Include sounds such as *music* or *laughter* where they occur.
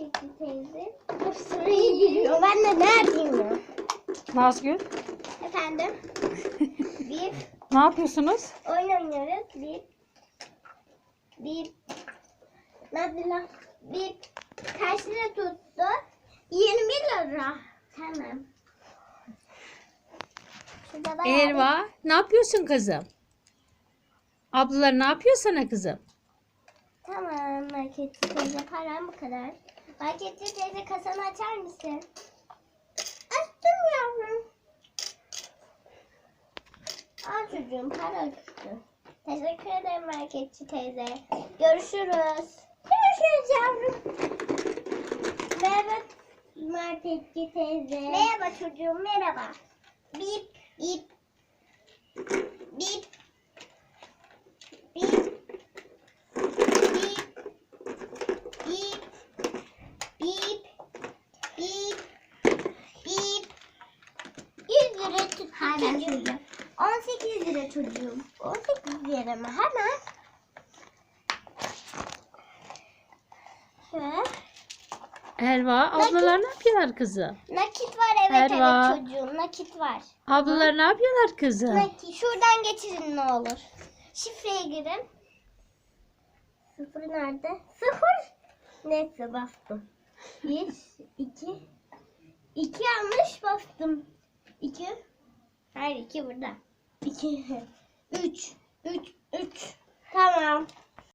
marketçi teyze. Of sıraya giriyor. Ben de ne yapayım ya? Nazgül Efendim? *laughs* bir ne yapıyorsunuz? oyun oynuyoruz. Bir bir Nadila bir kaç lira tuttu? 21 lira. Tamam. Şurada bayağı bir- Erva ne yapıyorsun kızım? Ablalar ne yapıyor sana kızım? Tamam marketçi teyze param bu kadar. Marketçi teyze kasanı açar mısın? Açtım yavrum. Al çocuğum para düştü. Teşekkür ederim marketçi teyze. Görüşürüz. Görüşürüz yavrum. Merhaba marketçi teyze. Merhaba çocuğum merhaba. Bip bip. Bip. Bip. Bip. Bip. Bip. Bip. Bip. 100 lira tut çocuğum. 18 lira çocuğum. 18 lira mı? Hemen. Şöyle. Erva ablalar ne yapıyorlar kızım? Nakit var evet Erva. evet çocuğum. Nakit var. Ablalar ne yapıyorlar kızım? Nakit. Şuradan geçirin ne olur. Şifreye girin. Sıfır nerede? Sıfır. Neyse bastım. Bir, iki. İki yanlış bastım. İki. Hayır iki burada. İki. *laughs* Üç. Üç. Üç. Tamam.